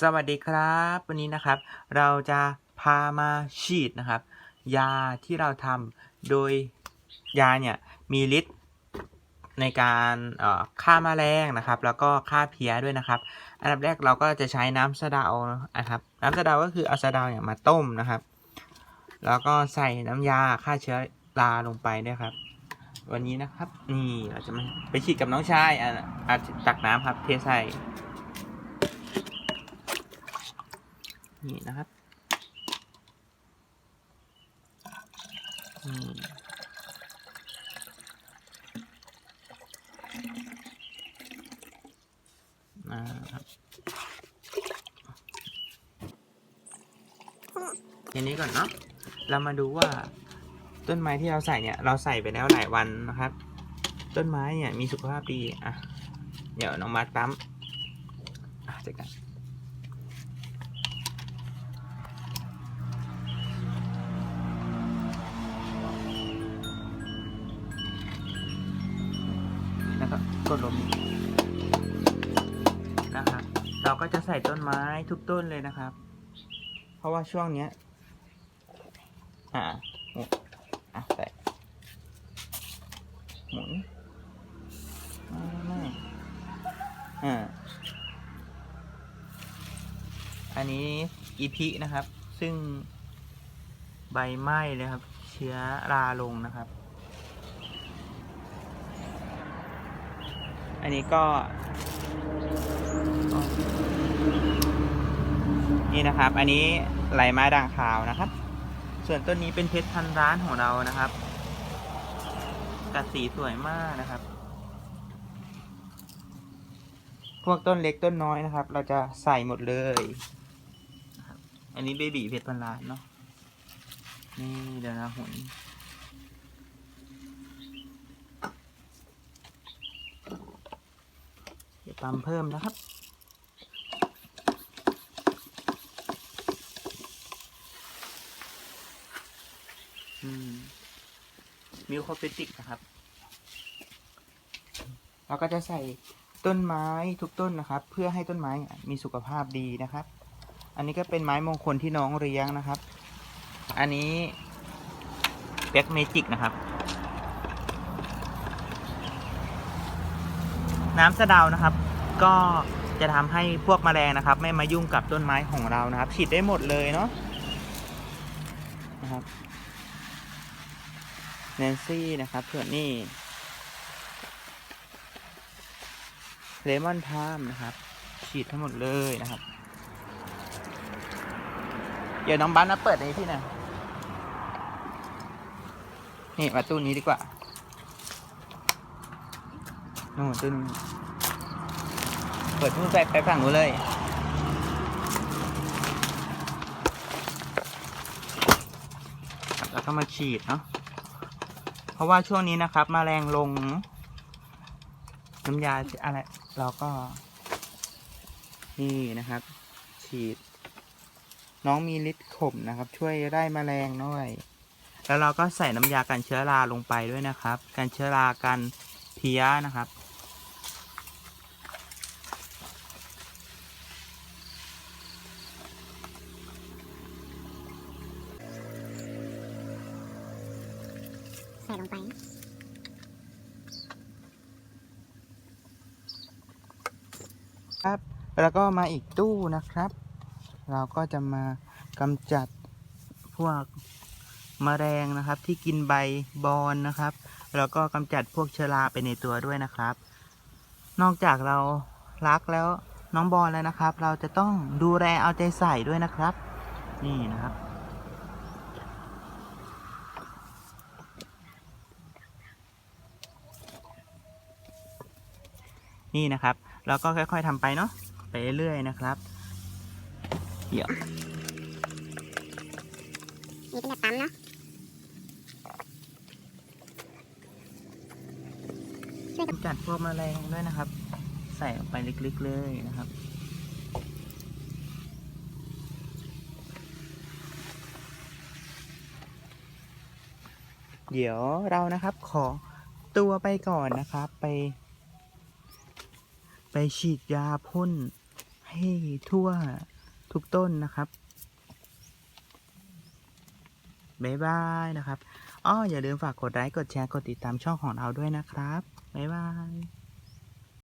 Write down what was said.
สวัสดีครับ วันนี้นะครับ เราจะพามาฉีดนะครับ ยาที่เราทำโดยยาเนี่ยมีฤทธิ์ในการเอ่อฆ่าแมลงนะครับ แล้วก็ฆ่าเพี้ยด้วยนะครับ อันดับแรกเราก็จะใช้น้ำสะเดานะครับ น้ำสะเดาก็คือเอาสะเดาเนี่ยมาต้มนะครับ แล้วก็ใส่น้ำยาฆ่าเชื้อราลงไปด้วยครับ วันนี้นะครับ นี่เราจะมาไปฉีดกับน้องชายอะอะตักน้ำครับเทใส่ นี่นะครับนี่นะครับทีนี้ก่อนเนาะเรามาดูว่าต้นไม้ที่เราใส่เนี่ย เราใส่ไปแล้วหลายวันนะครับ ต้นไม้เนี่ยมีสุขภาพดีอะเดี๋ยวน้องมาร์คปั๊มอะจัดการ นะครับกดลมนะครับ เราก็จะใส่ต้นไม้ทุกต้นเลยนะครับ เพราะว่าช่วงเนี้ย อ่าอะใส่หมุนอ่าไม่อ่าอันนี้อีพินะครับ ซึ่งใบไหม้เลยครับ เชื้อราลงนะครับ อันนี้ก็ นี่นะครับ อันนี้ไหลไม้ด่างขาวนะครับ ส่วนต้นนี้เป็นเพชรพันร้านของเรานะครับกัดสีสวยมากนะครับ พวกต้นเล็กต้นน้อยนะครับ เราจะใส่หมดเลย อันนี้เบบีเพชรพันล้านเนาะ นี่เดี๋ยวนะหุ่น เดี๋ยวปั๊มเพิ่มนะครับ อืมมิวโคเปติกนะครับ เราก็จะใส่ต้นไม้ทุกต้นนะครับ เพื่อให้ต้นไม้มีสุขภาพดีนะครับ อันนี้ก็เป็นไม้มงคลที่น้องเลี้ยงนะครับ อันนี้แบ็กเมจิกนะครับ น้ำสะเดานะครับ ก็จะทำให้พวกแมลงนะครับ ไม่มายุ่งกับต้นไม้ของเรานะครับ ฉีดได้หมดเลยเนาะนะครับแนนซี่นะครับส่วนนี้เลมอนพามนะครับ ฉีดทั้งหมดเลยนะครับ เดี๋ยวน้องบ้านมาเปิดในที่หน่อยนี่มาตู้นี้ดีกว่าโน่นตู้นี้ เปิดตู้ใส่ไปฝั่งนู้นเลยครับแล้วก็มาฉีดเนาะเพราะว่าช่วงนี้นะครับมแมลงลง น้ำยาอะไร เราก็ นี่นะครับ ฉีด น้องมีฤทธิ์ขมนะครับ ช่วยไล่แมลงด้วยแล้วเราก็ใส่น้ำยากันเชื้อราลงไปด้วยนะครับ กันเชื้อรากันเพี้ยนะครับ ส่ลงไป ครับ แล้วก็มาอีกตู้นะครับ เราก็จะมากำจัดพวกมแมลงนะครับ ที่กินใบบอนนะครับ แล้วก็กำจัดพวกเชื้อราไปในตัวด้วยนะครับ นอกจากเรารักแล้วน้องบอลแล้วนะครับ เราจะต้องดูแลเอาใจใส่ด้วยนะครับ นี่นะครับ นี่นะครับแล้วก็ค่อย ๆทำไปเนาะไปเรื่อยๆนะครับเดี๋ยวนี่เป็นแบบปั๊มเนาะกำจัดพวกแมลงด้วยนะครับ ใส่ออกไปลึกๆเลยนะครับเดี๋ยวเรานะครับขอตัวไปก่อนนะครับไป ไปฉีดยาพ่นให้ทั่วทุกต้นนะครับบ๊ายบายนะครับ อ้ออย่าลืมฝากกดไลค์ กดแชร์ กดติดตามช่องของเราด้วยนะครับ บ๊ายบาย